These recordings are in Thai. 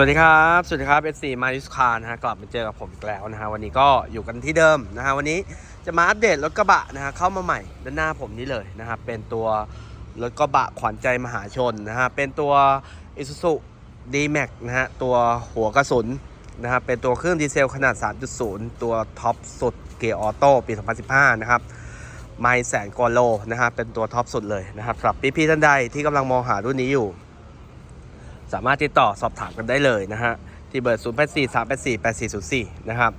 สวัสดีครับ สวัสดีครับ S4 มาริสคาร์นะฮะกลับมาเจอกับผมอีกแล้วนะฮะวันนี้ก็อยู่กันที่เดิมนะฮะวันนี้จะมาอัปเดตรถกระบะนะฮะเข้ามาใหม่ด้านหน้าผมนี่เลยนะครับเป็นตัวรถกระบะขวัญใจมหาชนนะฮะเป็นตัว Isuzu D-Max นะฮะตัวหัวกระสุนนะฮะเป็นตัวเครื่องดีเซลขนาด 3.0 ตัวท็อปสุดเกียร์ออโต้ปี 2015 นะครับไม่แสนกว่าโลนะฮะเป็นตัวท็อปสุดเลยนะครับสำหรับพี่ๆท่านใดที่กำลังมองหารุ่นนี้อยู่ สามารถติดต่อสอบถามกันได้เลยนะฮะ ที่เบอร์ 0 8 4 3 8 4 8 4 0 4 นะครับ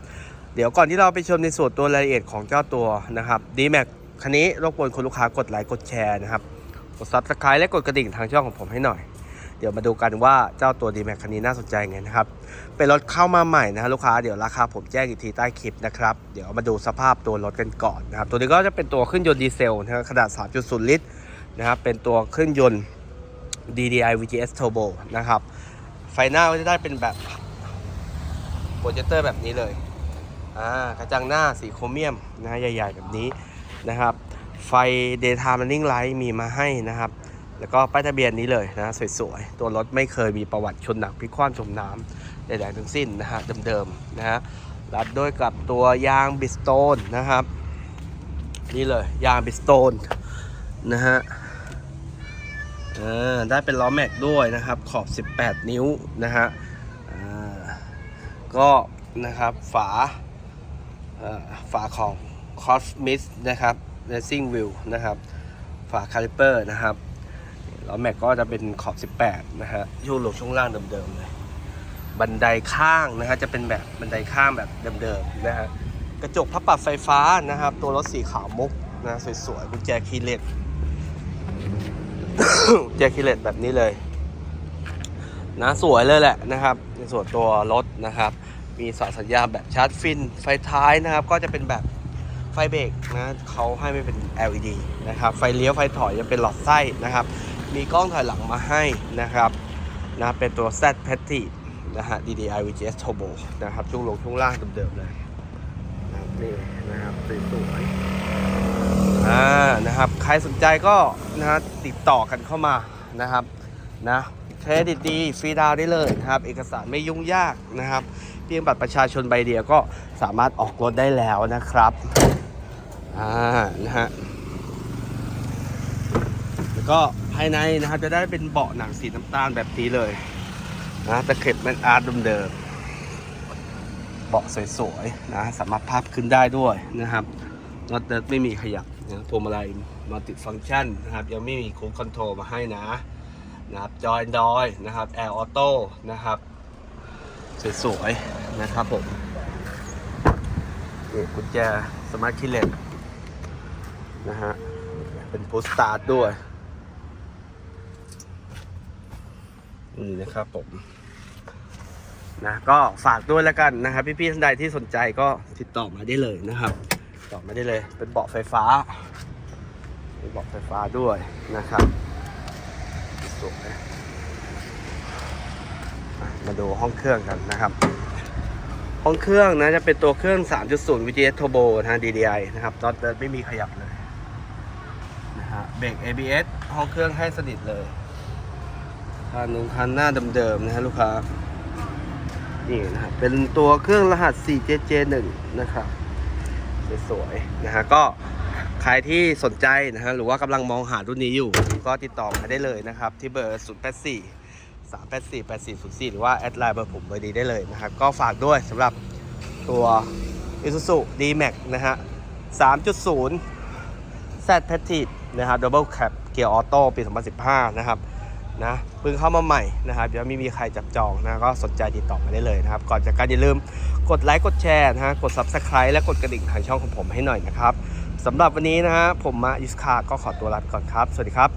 เดี๋ยวก่อนที่เราไปชมในส่วนตัวรายละเอียดของเจ้าตัวนะครับ d m a x คันนี้รบกวนคุณลูกค้ากดไลค์กดแชร์นะครับ กด Subscribe และกดกระดิ่งทางช่องของผมให้หน่อย เดี๋ยวมาดูกันว่าเจ้าตัว d m a x คันนี้น่าสนใจไงนะครับ เป็นรถเข้ามาใหม่นะฮะลูกค้าเดี๋ยวราคาผมแจ้งอีกทีใต้คลิปนะครับ เดี๋ยวมาดูสภาพตัวรถกันก่อนนะครับ ตัวนี้ก็จะเป็นตัวเครื่องยนต์ดีเซลนะฮะขนาด 3.0 ลิตรนะครับ เป็นตัวเครื่องยนต์ DDI VGS Turbo นะครับ ไฟหน้าก็จะได้เป็นแบบโปรเจคเตอร์แบบนี้เลยอ่ากระจังหน้าสีโครเมียมนะใหญ่ ๆ แบบนี้นะครับ ไฟ Daytime Running Light มีมาให้นะครับ แล้วก็ป้ายทะเบียนนี้เลยนะ สวย ๆ ตัวรถไม่เคยมีประวัติชนหนักพลิกคว่ำจมน้ำใดๆทั้งสิ้นนะฮะเดิมๆนะฮะรัดด้วยกับตัวยางบิสโตนนะครับ นี่เลยยางบิสโตนนะฮะ ได้เป็นล้อแม็กด้วยนะครับ ขอบ 18 นิ้วนะฮะก็นะครับฝาฝาของ Cosmos นะครับ Racing Wheel นะครับ ฝาคาลิเปอร์นะครับล้อแม็กก็จะเป็นขอบ 18 นะฮะช่วงลงช่วงล่างเดิมๆเลย บันไดข้างนะฮะจะเป็นแบบบันไดข้างแบบเดิมๆนะฮะกระจกพับปรับไฟฟ้านะครับ ตัวรถสีขาวมุกนะสวยๆกุญแจคีย์เลส แจ็คคิเลตแบบนี้เลยนะสวยเลยแหละนะครับ ในส่วนตัวรถนะครับ มีสายสัญญาณแบบชาร์จฟิน ไฟท้ายนะครับ ก็จะเป็นแบบไฟเบรกนะเขาให้ไม่เป็น LED นะครับ ไฟเลี้ยวไฟถอยจะเป็นหลอดไส้นะครับ มีกล้องถอยหลังมาให้นะครับนะเป็นตัว Z p a t i นะฮะ DDI VGS Turbo นะครับช่วงลงช่วงล่างเดิมๆเลยนะครับนี่นะครับสวยๆ นะครับใครสนใจก็นะฮะติดต่อกันเข้ามานะครับนะเครดิตดีฟรีดาวได้เลยนะครับ เอกสารไม่ยุ่งยากนะครับ เพียงบัตรประชาชนใบเดียวก็สามารถออกรถได้แล้วนะครับอ่านะฮะแล้วก็ภายในนะครับจะได้เป็นเบาะหนังสีน้ำตาลแบบนี้เลยนะตะเข็บเป็นอาร์ตเดิมๆเบาะสวยๆนะสามารถพับขึ้นได้ด้วยนะครับน็อตเนิร์ดไม่มีขยับ นะพวงมาลัยมัลติฟังก์ชันนะครับ ยังไม่มีคูคอนโทรลมาให้นะนะครับจอยดอยนะครับแอร์ออโต้นะครับสวยๆนะครับผมนี่กุญแจสมาร์ทคิเลตนะฮะเป็นพุชสตาร์ทด้วยนี่นะครับผมนะก็ฝากด้วยแล้วกันนะครับ พี่ๆท่านใดที่สนใจก็ติดต่อมาได้เลยนะครับ ต่อมาได้เลย เป็นเบาะไฟฟ้าเป็นเบาะไฟฟ้าด้วยนะครับสวยมาดูห้องเครื่องกันนะครับ ห้องเครื่องนะจะเป็นตัวเครื่อง 3.0 VGS Turbo นะ DDI นะครับน็อตเดินไม่มีขยับเลยนะฮะเบรก ABS ห้องเครื่องให้สนิทเลยคันนึ่งคันหน้าเดิมๆนะฮะลูกค้านี่นะครับเป็นตัวเครื่องรหัส 4JJ1 นะครับ สวยๆนะฮะก็ใครที่สนใจนะฮะหรือว่ากำลังมองหารุ่นนี้อยู่ ก็ติดต่อมาได้เลยนะครับ ที่เบอร์ 0 8 4 3 8 4 8 4 0 4 หรือว่าแอดไลน์เบอร์ผมเบอร์ดีได้เลยนะครับ ก็ฝากด้วยสำหรับตัว Isuzu D-Max นะฮะ 3.0 Z p a t i นะครับ Double Cab เกียร์ออโต้ปี 2015 นะครับ นะเพิ่งเข้ามาใหม่นะครับยังไม่มีใครจับจองนะก็สนใจติดต่อมาได้เลยนะครับ ก่อนจากการอย่าลืมกดไลค์กดแชร์นะฮะกด Subscribe และกดกระดิ่งทางช่องของผมให้หน่อยนะครับสำหรับวันนี้นะฮะผมมาอิสคาก็ขอตัวลาไปก่อนครับ สวัสดีครับ